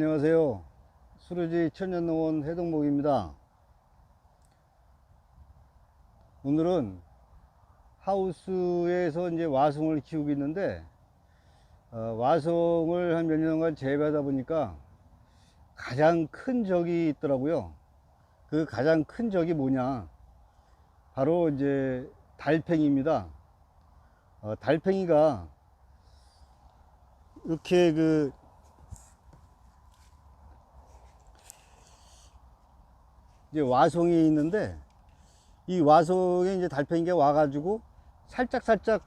안녕하세요. 수르지 천년농원 해동목입니다. 오늘은 하우스에서 이제 와송을 키우고 있는데, 어, 와송을 한 몇 년간 재배하다 보니까 가장 큰 적이 있더라고요. 그 가장 큰 적이 뭐냐. 바로 이제 달팽이입니다. 어, 달팽이가 이렇게 그 이제 와송이 있는데 이 와송에 이제 달팽이가 와가지고 살짝 살짝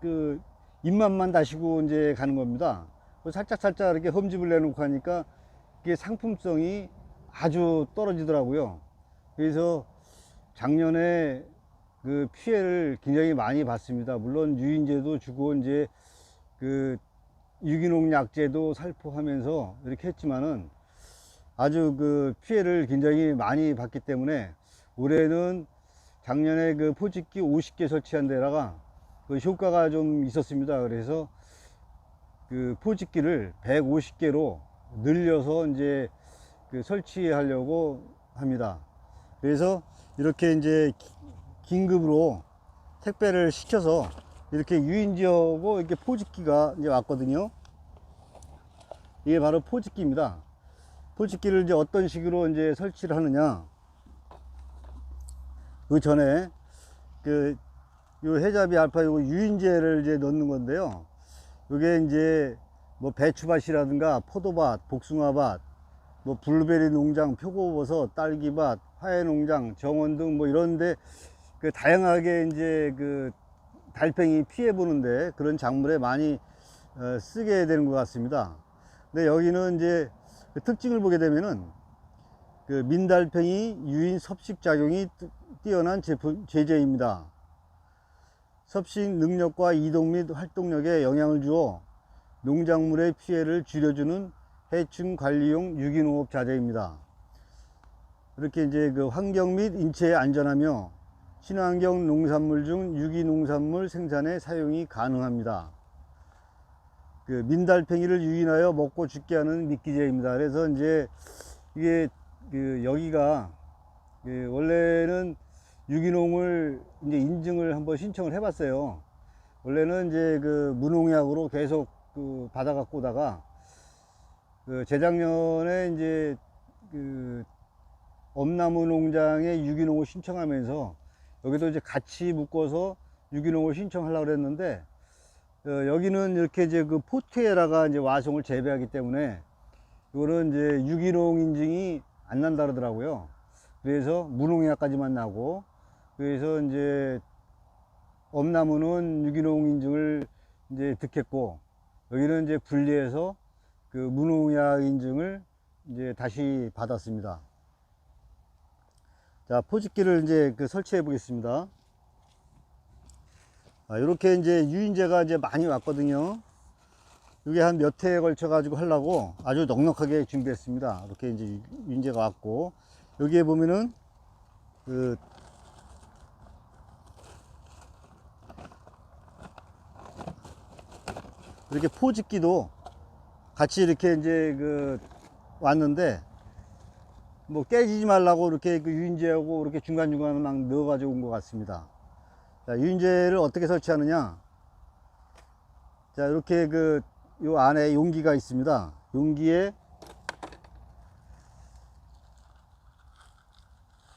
그 입맛만 다시고 이제 가는 겁니다. 그 살짝 살짝 이렇게 흠집을 내놓고 하니까 이게 상품성이 아주 떨어지더라고요. 그래서 작년에 그 피해를 굉장히 많이 봤습니다. 물론 유인제도 주고 이제 그 유기농 약제도 살포하면서 이렇게 했지만은 아주 그 피해를 굉장히 많이 봤기 때문에 올해는 작년에 그 포집기 50개 설치한 데다가 그 효과가 좀 있었습니다. 그래서 그 포집기를 150개로 늘려서 이제 그 설치하려고 합니다. 그래서 이렇게 이제 기- 긴급으로 택배를 시켜서 이렇게 유인지하고 이렇게 포집기가 이제 왔거든요. 이게 바로 포집기입니다. 포집기를 이제 어떤 식으로 이제 설치를 하느냐. 그 전에 그 요 해잡이 알파 요거 유인제를 이제 넣는 건데요. 요게 이제 뭐 배추밭이라든가 포도밭, 복숭아밭, 뭐 블루베리 농장, 표고버섯, 딸기밭, 화훼 농장, 정원 등 뭐 이런데 그 다양하게 이제 그 달팽이 피해 보는데 그런 작물에 많이 어, 쓰게 되는 것 같습니다. 근데 여기는 이제 그 특징을 보게 되면은 그 민달팽이 유인 섭식 작용이 뜨- 뛰어난 제품 제재입니다. 섭식 능력과 이동 및 활동력에 영향을 주어 농작물의 피해를 줄여주는 해충 관리용 유기농업 자재입니다. 이렇게 이제 그 환경 및 인체에 안전하며 친환경 농산물 중 유기농산물 생산에 사용이 가능합니다. 그 민달팽이를 유인하여 먹고 죽게 하는 미끼제입니다. 그래서 이제 이게 그 여기가 그 원래는 유기농을 이제 인증을 한번 신청을 해봤어요. 원래는 이제 그 무농약으로 계속 그 받아갖고 오다가 그 재작년에 이제 그 엄나무 농장에 유기농을 신청하면서 여기도 이제 같이 묶어서 유기농을 신청하려고 그랬는데 어, 여기는 이렇게 이제 그 포트에라가 이제 와송을 재배하기 때문에 이거는 이제 유기농 인증이 안 난다 그러더라고요. 그래서 무농약까지만 나고 그래서 이제 엄나무는 유기농 인증을 이제 득했고 여기는 이제 분리해서 그 무농약 인증을 이제 다시 받았습니다. 자, 포집기를 이제 그 설치해 보겠습니다. 아, 이렇게 이제 유인제가 이제 많이 왔거든요. 이게 한 몇 회에 걸쳐 가지고 하려고 아주 넉넉하게 준비했습니다. 이렇게 이제 유- 유인제가 왔고 여기에 보면은 그 이렇게 포집기도 같이 이렇게 이제 그 왔는데 뭐 깨지지 말라고 이렇게 그 유인제하고 이렇게 중간중간 막 넣어가지고 온 것 같습니다. 자, 유인제를 어떻게 설치하느냐. 자, 이렇게 그, 요 안에 용기가 있습니다. 용기에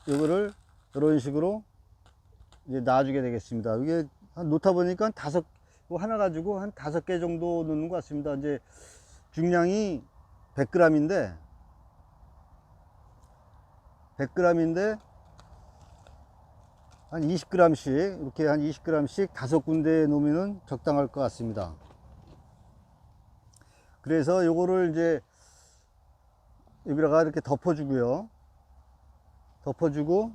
요거를 이런 식으로 이제 놔주게 되겠습니다. 이게 한 놓다 보니까 다섯, 하나 가지고 한 다섯 개 정도 넣는 것 같습니다. 이제 중량이 100g인데 100g인데 한 20g씩 이렇게 한 20g씩 다섯 군데에 놓으면 적당할 것 같습니다. 그래서 요거를 이제 여기다가 이렇게 덮어주고요. 덮어주고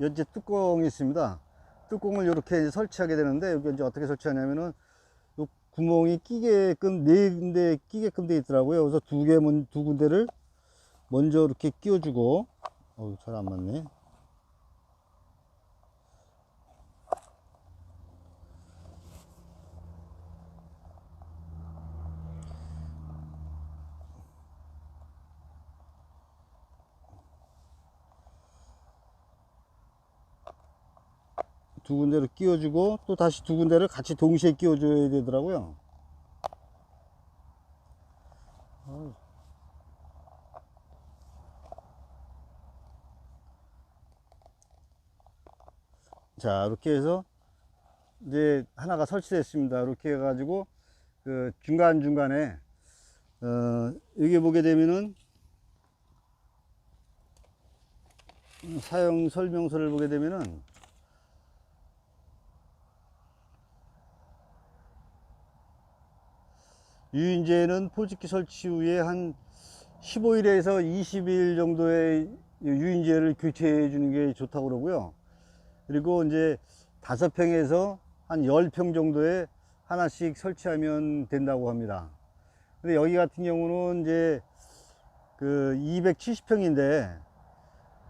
여기 뚜껑이 있습니다. 뚜껑을 이렇게 이제 설치하게 되는데 여기 이제 어떻게 설치하냐면은 요 구멍이 끼게끔 네 군데 끼게끔 돼 있더라고요. 그래서 두 개, 두 군데를 먼저 이렇게 끼워주고, 어우, 잘 안 맞네. 두 군데를 끼워주고 또 다시 두 군데를 같이 동시에 끼워줘야 되더라고요. 자, 이렇게 해서 이제 하나가 설치됐습니다. 이렇게 해가지고 그 중간 중간에 어, 여기 보게 되면은 사용 설명서를 보게 되면은 유인제는 포집기 설치 후에 한 15일에서 20일 정도의 유인제를 교체해 주는 게 좋다고 그러고요. 그리고 이제 다섯 평에서 한 10평 정도에 하나씩 설치하면 된다고 합니다. 근데 여기 같은 경우는 이제 그 270평인데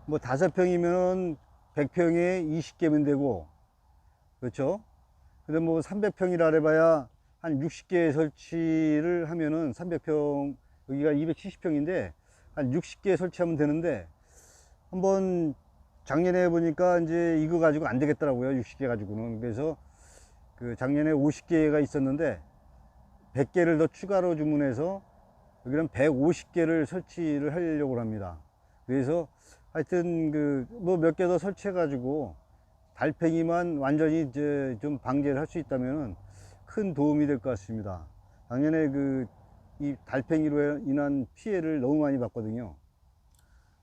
뭐 다섯 평이면 100평에 20개면 되고 그렇죠? 근데 뭐 300평이라 해봐야 한 60개 설치를 하면은 300평 여기가 270평인데 한 60개 설치하면 되는데 한번 작년에 보니까 이제 이거 가지고 안 되겠더라고요 60개 가지고는. 그래서 그 작년에 50개가 있었는데 100개를 더 추가로 주문해서 여기는 150개를 설치를 하려고 합니다. 그래서 하여튼 그 뭐 몇 개 더 설치해 가지고 달팽이만 완전히 이제 좀 방제를 할 수 있다면은 큰 도움이 될 것 같습니다. 작년에 그 이 달팽이로 인한 피해를 너무 많이 봤거든요.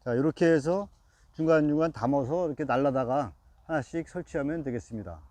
자, 이렇게 해서 중간중간 담아서 이렇게 날라다가 하나씩 설치하면 되겠습니다.